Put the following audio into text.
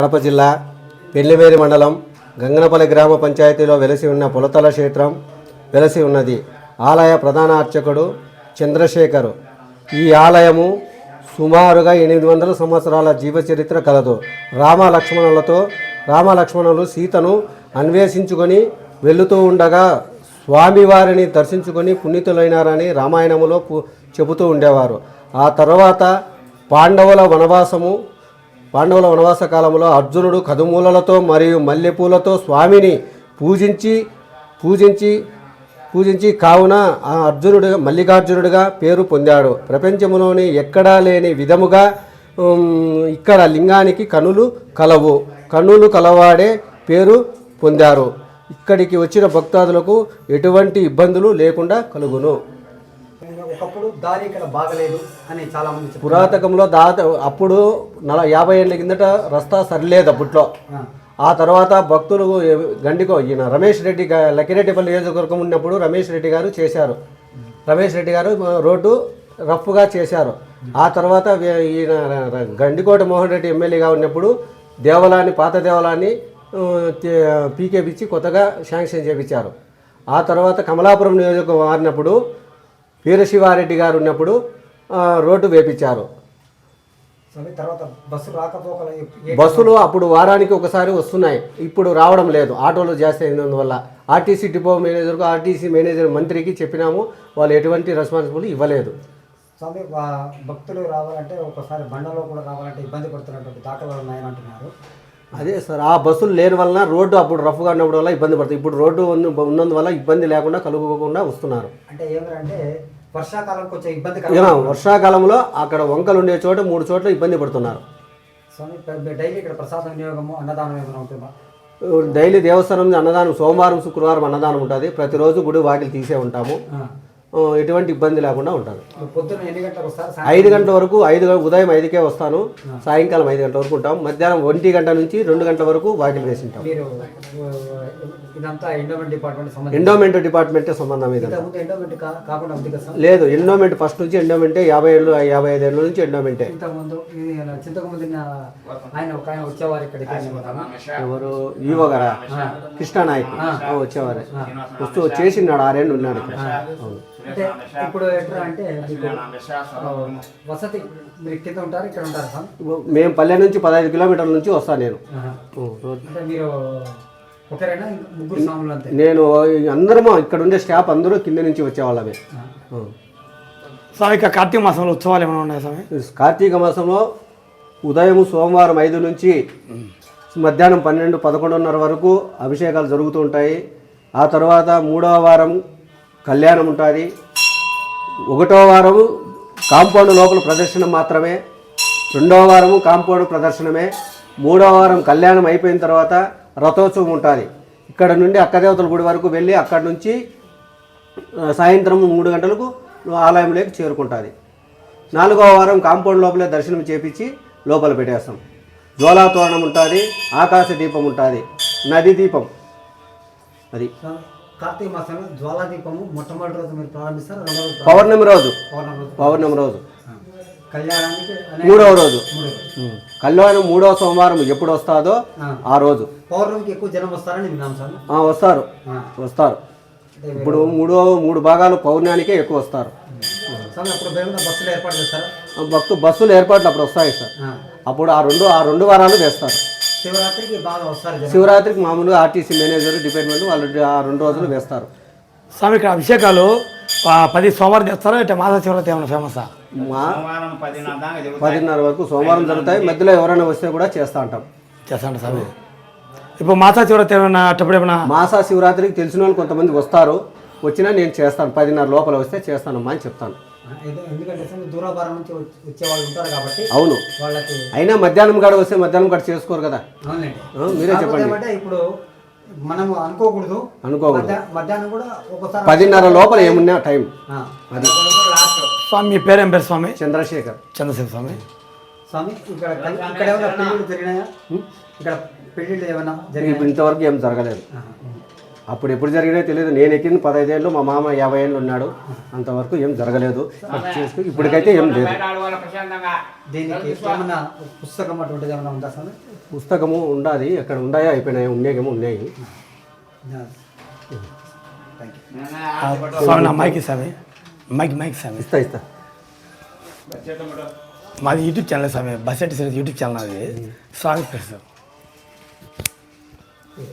కడప జిల్లా పెళ్ళిమేరి మండలం గంగనపల్లి గ్రామ పంచాయతీలో వెలసి ఉన్న పులతల క్షేత్రం వెలసి ఉన్నది. ఆలయ ప్రధాన అర్చకుడు చంద్రశేఖరు. ఈ ఆలయము సుమారుగా ఎనిమిది వందల సంవత్సరాల జీవచరిత్ర కలదు. రామ లక్ష్మణులతో రామ లక్ష్మణులు సీతను అన్వేషించుకొని వెళుతూ ఉండగా స్వామివారిని దర్శించుకొని పునీతులైనారని రామాయణములో చెబుతూ ఉండేవారు. ఆ తర్వాత పాండవుల వనవాసము పాండవుల వనవాస కాలంలో అర్జునుడు కదుమూలలతో మరియు మల్లెపూలతో స్వామిని పూజించి పూజించి పూజించి కావున ఆ అర్జునుడిగా మల్లికార్జునుడిగా పేరు పొందాడు. ప్రపంచంలోని ఎక్కడా లేని విధముగా ఇక్కడ లింగానికి కనులు కలవు. కనులు కలవాడే పేరు పొందారు. ఇక్కడికి వచ్చిన భక్తాదులకు ఎటువంటి ఇబ్బందులు లేకుండా కలుగును. ఒకప్పుడు దారి ఇక్కడ బాగలేదు అని చాలా మంది పురాతకంలో దాత అప్పుడు నల యాభై ఏళ్ళ కిందట రస్తా సరిలేదు అప్పట్లో. ఆ. తర్వాత భక్తులు గండికో ఈయన రమేష్ రెడ్డి లక్కిరెడ్డిపల్లి నియోజకవర్గం ఉన్నప్పుడు రమేష్ రెడ్డి గారు చేశారు. రమేష్ రెడ్డి గారు రోడ్డు రఫ్గా చేశారు. ఆ తర్వాత ఈయన గండికోట మోహన్ రెడ్డి ఎమ్మెల్యేగా ఉన్నప్పుడు దేవాలయాన్ని పాత దేవాలయాన్ని పీకేపిచ్చి కొత్తగా శాంక్షన్ చేపించారు. ఆ తర్వాత కమలాపురం నియోజకవర్గం మారినప్పుడు వీరశివారెడ్డి గారు ఉన్నప్పుడు రోడ్డు వేపించారు. బస్సులు అప్పుడు వారానికి ఒకసారి వస్తున్నాయి. ఇప్పుడు రావడం లేదు. ఆటోలు జాస్తి అయినందువల్ల. ఆర్టీసీ డిపో మేనేజర్కు ఆర్టీసీ మేనేజర్ మంత్రికి చెప్పినాము. వాళ్ళు ఎటువంటి రెస్పాన్సిబుల్ ఇవ్వలేదు. స్వామి భక్తులు రావాలంటే ఒకసారి బండలో కూడా రావాలంటే ఇబ్బంది పడుతున్నటువంటి దాఖలాలు ఉన్నాయని అంటున్నారు. అదే సార్ ఆ బస్సులు లేని వలన రోడ్డు అప్పుడు రఫ్గా ఉన్నప్పుడు వల్ల ఇబ్బంది పడుతుంది ఇప్పుడు రోడ్డు ఉన్న- ఉన్నందువల్ల ఇబ్బంది లేకుండా కలుగుకోకుండా వస్తున్నారు. అంటే ఏమంటే వర్షాకాలం కొంచెం ఇబ్బంది వర్షాకాలంలో అక్కడ వంకలు ఉండే చోట మూడు చోట్ల ఇబ్బంది పడుతున్నారు. డైలీ ఇక్కడ ప్రసాదం వినియోగము అన్నదానం ఏమైనా ఉంటుందా? డైలీ దేవస్థానం అన్నదానం సోమవారం శుక్రవారం అన్నదానం ఉంటుంది. ప్రతిరోజు గుడి వాకిలి తీసే ఉంటాము. ఎటువంటి ఇబ్బంది లేకుండా సాయంత్రం ఐదు గంటల వరకు ఐదు ఉదయం ఐదుకే వస్తాను సాయంకాలం ఐదు గంటల వరకు ఉంటాం. మధ్యాహ్నం ఒంటి గంట నుంచి రెండు గంటల వరకు వాకిలి వేసి ఉంటాం. ఇదంతా ఎండోమెంట్ డిపార్ట్మెంట్ ఎండోమెంట్ డిపార్ట్మెంటే సంబంధం ఇది ఎండోమెంట్ కాకుండా లేదు ఎండోమెంట్ ఫస్ట్ నుంచి ఎండోమెంటే యాభై ఏళ్ళు యాభై ఐదు ఏళ్ళ నుంచి ఎండోమెంటే ఇంతకుముందు ఇది చింతకుముందు ఆయన ఒక ఆయన వచ్చేవారు ఇక్కడికి. ఎవరు? ఈవో గారా? కృష్ణానాయక్ వచ్చేవారే. వస్తూ చేసినాడు ఆరేళ్ళు ఉన్నాడు ఇక్కడ. అవును. అంటే ఇప్పుడు ఎట్లా అంటే వసతి మీరు కింద ఉంటారు ఇక్కడ ఉంటారు మేము పల్లె నుంచి పదహైదు కిలోమీటర్ల నుంచి వస్తాను నేను. అంటే మీరు నేను అందరము ఇక్కడ ఉండే స్టాఫ్ అందరూ కింద నుంచి వచ్చేవాళ్ళమే. స్వామి ఇక కార్తీక మాసంలో ఉత్సవాలు ఏమైనా ఉన్నాయా స్వామి? కార్తీక మాసంలో ఉదయం సోమవారం ఐదు నుంచి మధ్యాహ్నం పన్నెండు పదకొండున్నర వరకు అభిషేకాలు జరుగుతూ ఉంటాయి. ఆ తర్వాత మూడవ వారం కళ్యాణం ఉంటుంది. ఒకటో వారము కాంపౌండ్ లోపల ప్రదర్శన మాత్రమే. రెండవ వారము కాంపౌండ్ ప్రదర్శనమే. మూడవ వారం కళ్యాణం అయిపోయిన తర్వాత రథోత్సవం ఉంటుంది. ఇక్కడ నుండి అక్కదేవతల గుడి వరకు వెళ్ళి అక్కడి నుంచి సాయంత్రం మూడు గంటలకు ఆలయంలోకి చేరుకుంటుంది. నాలుగవ వారం కాంపౌండ్ లోపలే దర్శనం చేపించి లోపల పెట్టేస్తాం. జ్వాలా తోరణం ఉంటుంది ఆకాశ దీపం ఉంటుంది నది దీపం. అది. కార్తీక మాసంలో జ్వాలా దీపము మొట్టమొదటి రోజు మీరు ప్రారంభిస్తారు పౌర్ణమి రోజు. పౌర్ణమి రోజు. పౌర్ణమి రోజు. ఆ. కళ్యాణానికి మూడవ రోజు. కళ్యాణం మూడవ సోమవారం ఎప్పుడు వస్తుందో ఆ. రోజు. పౌర్ణమికి ఎక్కువ జనం వస్తారని విన్నాం సార్. ఆ, వస్తారు. వస్తారు. ఇప్పుడు మూడో మూడు భాగాలు పౌర్ణానికే ఎక్కువ వస్తారు. స్వామి అప్పుడు భయం బస్సులు ఏర్పాటు చేస్తారా? ఆ భక్తు బస్సులు ఏర్పాట్లు అప్పుడు వస్తాయి సార్. అప్పుడు ఆ రెండు ఆ రెండు వారాలు వేస్తారు. శివరాత్రికి బాగా వస్తారు జనం. శివరాత్రికి మామూలుగా ఆర్టీసీ మేనేజర్ డిపార్ట్మెంట్ వాళ్ళు ఆ రెండు రోజులు వేస్తారు. స్వామి ఇక్కడ అభిషేకాలు పది సోమవారం చేస్తారా ఇట్లా మాస శివరాత్రి ఏమైనా ఫేమసా మా పదిన్నర వరకు సోమవారం జరుగుతాయి. మధ్యలో ఎవరైనా వస్తే కూడా చేస్తా ఉంటాం చేస్తాంట స్వామి. ఇప్పుడు మాసా శివరాత్రి ఏమైనా అట్టప్పుడు ఏమైనా మాసా శివరాత్రికి తెలిసిన వాళ్ళు కొంతమంది వస్తారు. వచ్చినా నేను చేస్తాను. పదిన్నర లోపల వస్తే చేస్తానమ్మా అని చెప్తాను. ఎందుకంటే దూరాభారం నుంచి ఉంటారు కాబట్టి అవును. వాళ్ళకి అయినా మధ్యాహ్నం కాడ వస్తే మధ్యాహ్నం కాడ చేసుకోరు కదా. మీరే చెప్పండి. ఇప్పుడు మనం అనుకోకూడదు. అనుకోకూడదు. మధ్యా- మధ్యాహ్నం కూడా ఒకసారి పదిన్నర లోపల ఏమున్నా టైం. ఆ. స్వామి మీ పేరు ఏం పేరు స్వామి? చంద్రశేఖర్. చంద్రశేఖర్ స్వామి. స్వామి ఇక్కడ ఇక్కడ ఏమైనా పెళ్ళిళ్ళు జరిగినాయా? ఇక్కడ పెళ్ళిళ్ళు ఏమైనా ఇంతవరకు ఏం జరగలేదు. అప్పుడు ఎప్పుడు జరిగినా తెలియదు. నేను ఎక్కింది పదహైదేళ్ళు మా మామ యాభై ఏళ్ళు ఉన్నాడు. అంతవరకు ఏం జరగలేదు. ఇప్పటికైతే ఏం లేదు. దీనికి ఏమన్నా పుస్తకం అటువంటిది ఉందా పుస్తకము ఉండాది ఎక్కడ ఉన్నాయో అయిపోయినాయి. ఉన్నాయి. Thank you. స్వామి నా మైక్ స్వామి మైక్ మైక్ స్వామి ఇస్తా ఇస్తా. మాది యూట్యూబ్ ఛానల్ స్వామి బస్ యూట్యూబ్ ఛానల్ అది. స్వామి పేరు సార్.